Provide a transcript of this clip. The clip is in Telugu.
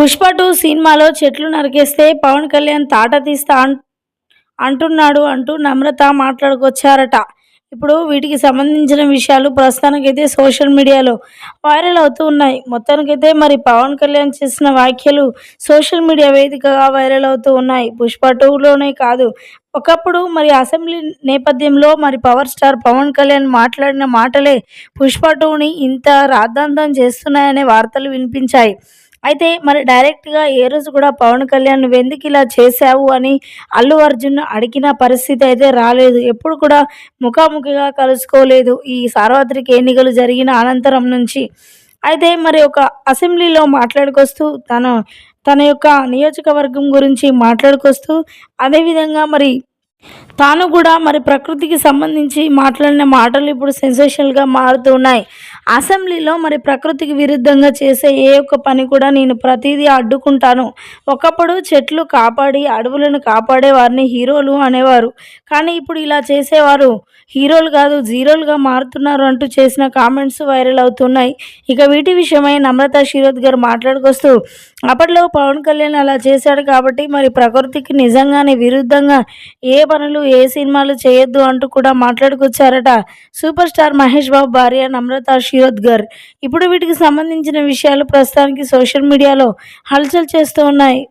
పుష్ప టూ సినిమాలో చెట్లు నరికేస్తే పవన్ కళ్యాణ్ తాట తీస్తా అంటున్నాడు అంటూ నమ్రత మాట్లాడుకొచ్చారట. ఇప్పుడు వీటికి సంబంధించిన విషయాలు ప్రస్తుతానికైతే సోషల్ మీడియాలో వైరల్ అవుతూ ఉన్నాయి. మొత్తానికైతే మరి పవన్ కళ్యాణ్ చేసిన వ్యాఖ్యలు సోషల్ మీడియా వేదికగా వైరల్ అవుతూ ఉన్నాయి. పుష్ప టూలోనే కాదు ఒకప్పుడు మరి అసెంబ్లీ నేపథ్యంలో మరి పవర్ స్టార్ పవన్ కళ్యాణ్ మాట్లాడిన మాటలే పుష్ప టూని ఇంత రాద్ధాంతం చేస్తున్నాయనే వార్తలు వినిపించాయి. అయితే మరి డైరెక్ట్గా ఏ రోజు కూడా పవన్ కళ్యాణ్ నువ్వు ఎందుకు ఇలా చేశావు అని అల్లు అర్జున్ అడిగిన పరిస్థితి అయితే రాలేదు. ఎప్పుడు కూడా ముఖాముఖిగా కలుసుకోలేదు. ఈ సార్వత్రిక ఎన్నికలు జరిగిన అనంతరం నుంచి. అయితే మరి ఒక అసెంబ్లీలో మాట్లాడుకొస్తూ తన తన యొక్క నియోజకవర్గం గురించి మాట్లాడుకొస్తూ అదేవిధంగా మరి తాను కూడా మరి ప్రకృతికి సంబంధించి మాట్లాడిన మాటలు ఇప్పుడు సెన్సేషనల్గా మారుతున్నాయి. అసెంబ్లీలో మరి ప్రకృతికి విరుద్ధంగా చేసే ఏ ఒక్క పని కూడా నేను ప్రతిదీ అడ్డుకుంటాను. ఒకప్పుడు చెట్లు కాపాడి అడవులను కాపాడే వారిని హీరోలు అనేవారు. కానీ ఇప్పుడు ఇలా చేసేవారు హీరోలు కాదు జీరోలుగా మారుతున్నారు అంటూ చేసిన కామెంట్స్ వైరల్ అవుతున్నాయి. ఇక వీటి విషయమై నమ్రత శిరోద్ గారు మాట్లాడుకొస్తూ అప్పట్లో పవన్ కళ్యాణ్ అలా చేశాడు కాబట్టి మరి ప్రకృతికి నిజంగానే విరుద్ధంగా ఏ పనులు ఏ సినిమాలు చేయొద్దు అంటూ కూడా మాట్లాడుకొచ్చారట. సూపర్ స్టార్ మహేష్ బాబు భార్య నమ్రత శిరోద్ గారు. ఇప్పుడు వీటికి సంబంధించిన విషయాలు ప్రస్తుతానికి సోషల్ మీడియాలో హల్చల్ చేస్తూ ఉన్నాయి.